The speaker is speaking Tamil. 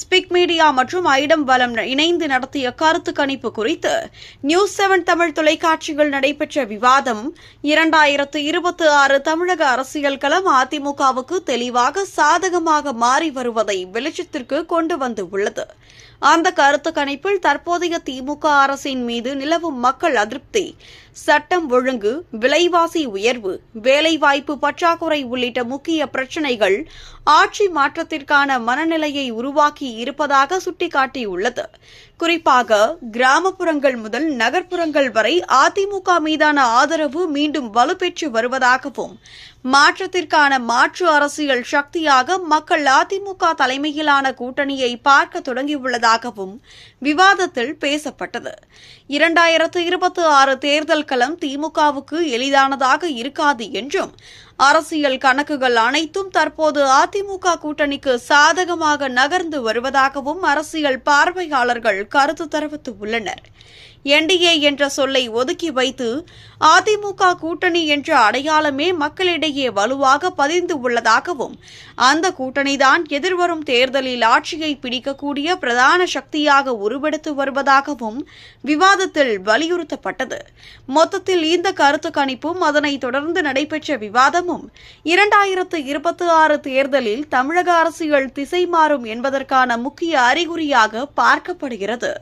ஸ்பிக் மீடியா மற்றும் ஐடம் வலம் இணைந்து நடத்திய கருத்து கணிப்பு குறித்து நியூஸ் செவன் தமிழ் தொலைக்காட்சிகள் நடைபெற்ற விவாதம் இரண்டாயிரத்து இருபத்தி ஆறு தமிழக அரசியல் களம் அதிமுகவுக்கு தெளிவாக சாதகமாக மாறி வருவதை வெளிச்சத்திற்கு கொண்டு வந்து உள்ளது. அந்த கருத்து கணிப்பில் தற்போதைய திமுக அரசின் மீது நிலவும் மக்கள் அதிருப்தி சட்டம் ஒழுங்கு விலைவாசி உயர்வு வேலைவாய்ப்பு பற்றாக்குறை உள்ளிட்ட முக்கிய பிரச்சினைகள் ஆட்சி மாற்றத்திற்கான மனநிலையை உருவாக்கி இருப்பதாக சுட்டிக்காட்டியுள்ளது. குறிப்பாக கிராமப்புறங்கள் முதல் நகர்ப்புறங்கள் வரை அதிமுக மீதான ஆதரவு மீண்டும் வலுப்பெற்று வருவதாகவும் மாற்றத்திற்கான மாற்று அரசியல் சக்தியாக மக்கள் அதிமுக தலைமையிலான கூட்டணியை பார்க்க தொடங்கியுள்ளதாகவும் விவாதத்தில் பேசப்பட்டது. இரண்டாயிரத்து இருபத்தி ஆறு தேர்தல் களம் திமுகவுக்கு எளிதானதாக இருக்காது என்றும் அரசியல் கணக்குகள் அனைத்தும் தற்போது அதிமுக கூட்டணிக்கு சாதகமாக நகர்ந்து வருவதாகவும் அரசியல் பார்வையாளர்கள் கருத்து தெரிவித்துள்ளனர். என்டிஏ என்ற சொல்லை ஒதுக்கி வைத்து அதிமுக கூட்டணி என்ற அடையாளமே மக்களிடையே வலுவாக பதிந்து உள்ளதாகவும் அந்த கூட்டணிதான் எதிர்வரும் தேர்தலில் ஆட்சியை பிடிக்கக்கூடிய பிரதான சக்தியாக உருவெடுத்து வருவதாகவும் விவாதத்தில் வலியுறுத்தப்பட்டது. மொத்தத்தில் இந்த கருத்து கணிப்பும் அதனைத் தொடர்ந்து நடைபெற்ற விவாதமும் இரண்டாயிரத்து இருபத்தி ஆறு தேர்தலில் தமிழக அரசியல் திசை மாறும் என்பதற்கான முக்கிய அறிகுறியாக பார்க்கப்படுகிறது.